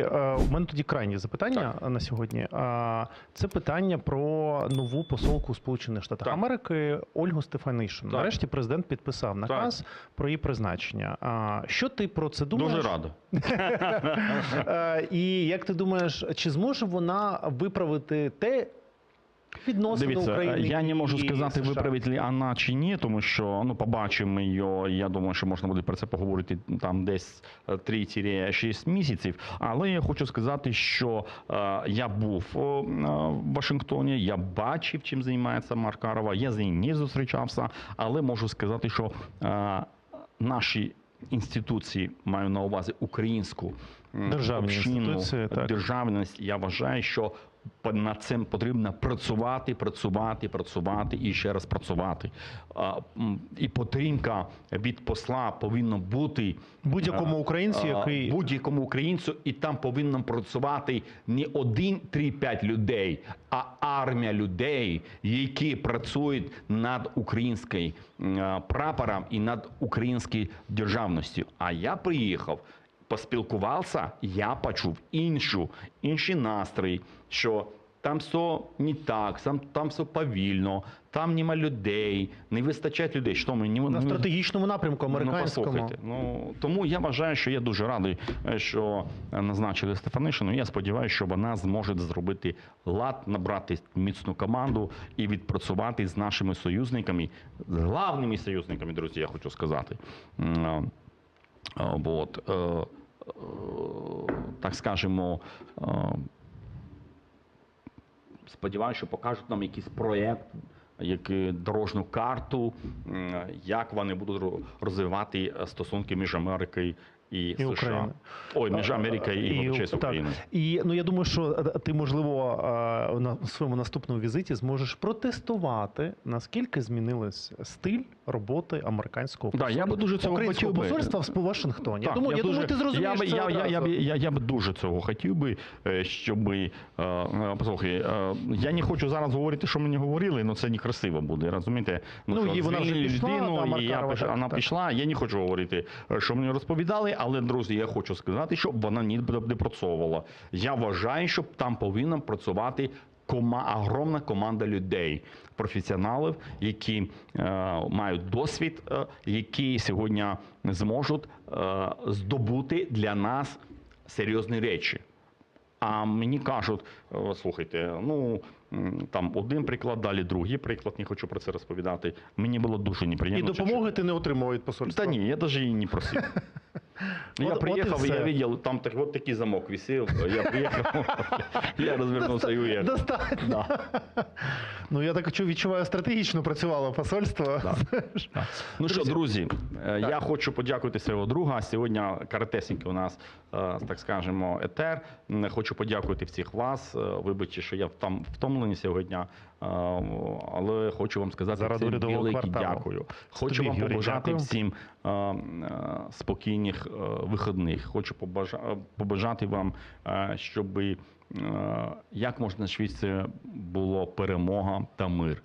Е, У мене тоді крайнє запитання на сьогодні. Це питання про нову посолку Сполучених Штатів Так. Америки Ольгу Стефанишин. Нарешті президент підписав наказ про її призначення. Що ти про це думаєш? Дуже радо. Е, І як ти думаєш, чи зможе вона виправити те відносини Дивіться, України? я не можу сказати, виправить ли вона чи ні, тому що ну побачимо її. Я думаю, що можна буде про це поговорити там десь е, 3-6 місяців. Але я хочу сказати, що е, я був е, в Вашингтоні, я бачив, чим займається Маркарова. Я з нею не зустрічався, але можу сказати, що е, наші. Інституції маю на увазі українську Державні общину, інституції, так. державність. Я вважаю, що над цим потрібно працювати, працювати, працювати і ще раз працювати. І підтримка від посла повинна бути Будь-якому українцю, який- будь-якому українцю, і там повинно працювати не один, три-п'ять людей, а армія людей, які працюють над українським прапором і над українською державністю. А я приїхав поспілкувався, я почув іншу, інший настрій, що там все не так, там, там все повільно, там нема людей, не вистачає людей. Що ми не на стратегічному напрямку Ну, американському? послухайте, ну тому я вважаю, що я дуже радий, е, що е, назначили Стефанишину. Я сподіваюся, що вона зможе зробити лад, набрати міцну команду і відпрацювати з нашими союзниками, з главними союзниками, друзі, я хочу сказати. Е, е, так скажемо, е, сподіваюся, що покажуть нам якийсь проєкт, як дорожну дорожню карту, як вони будуть розвивати е, стосунки між Америкою і, США. Україною. Ой, між Америкою і, і, так. Україною. І ну я думаю, що е, ти можливо е, на своєму наступному візиті зможеш протестувати наскільки змінилась стиль роботи американського Да, я би дуже цього хотів би. посольства в Вашингтоні. я думаю, я, дуже- думаю, ти зрозумієш я, би- це я, я, я, б- я, я б дуже цього хотів би, е, щоб е, е, послухай, е, я не хочу зараз говорити, що мені говорили, але це некрасиво буде. Розумієте? Ну, що і вона вже пішла, людину, да, і я вона пішла. Я не хочу говорити, е, що мені розповідали, але друзі, я хочу сказати, що вона не не працювала. Я вважаю, що там повинна працювати. Кома огромна команда людей, професіоналів, які е, мають досвід, е, які сьогодні зможуть е, здобути для нас серйозні речі. А мені кажуть, е, слухайте, ну там один приклад, далі другий приклад, не хочу про це розповідати. Мені було дуже і неприємно. це допомоги ти не отримав від посольства. Та ні, я навіть її не просив. Я От- от приїхав, і я бачив, там так, от такий замок висів. Я приїхав, я розвернувся і уїхав. Достатньо. Ну я так чу- відчуваю, стратегічно працювало посольство. Знаєш. Ну що, Друзі, е, я хочу подякувати свого друга. Сьогодні каратесенький у нас, е, так скажемо, етер. Хочу подякувати всіх вас. Е, Вибачте, що я там втомлений сьогодні, але хочу вам сказати Зараз всім велике дякую. Хочу Тобі, вам Юрій, побажати дякую. всім спокійних вихідних. Хочу побажати вам, щоб як можна швидше було перемога та мир.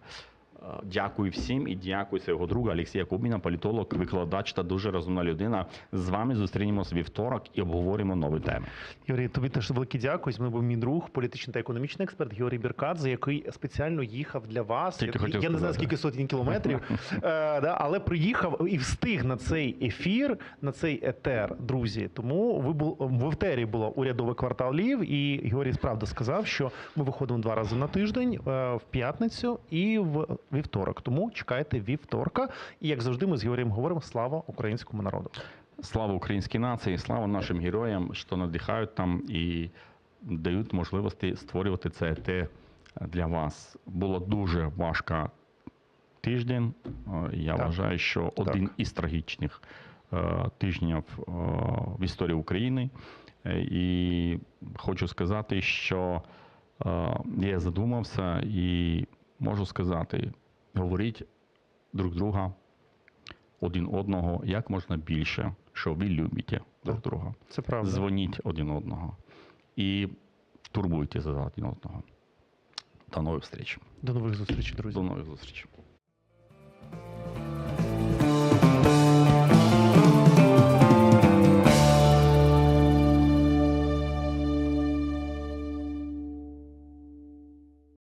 Дякую всім і дякую свого друга Олексія Кубіна, політолог, викладач та дуже розумна людина. З вами зустрінемось вівторок і обговоримо нові теми. Юрій, тобі теж велике дякую. З мною був мій друг, політичний та економічний експерт Георгій Біркадзе, який спеціально їхав для вас. Тільки я я не знаю скільки сотень кілометрів, е, да, але приїхав і встиг на цей ефір, на цей етер, друзі. Тому ви бул в етері було урядовий квартал Лів, і Георгій справді сказав, що ми виходимо два рази на тиждень е, в п'ятницю і в вівторок. Тому чекайте вівторка. І як завжди, ми з Георгієм говоримо слава українському народу. Слава українській нації, слава нашим героям, що надихають там і дають можливості створювати це те для вас. Було дуже важко тиждень. Е, Я Так. вважаю, що один із трагічних е, тижнів е, в історії України. І хочу сказати, що я задумався і можу сказати, говоріть друг друга один одного як можна більше, що ви любите друг друга. Це правда. Дзвоніть один одного і турбуйте за один одного. До нових зустріч. До нових зустрічей, друзі. До нових зустрічей.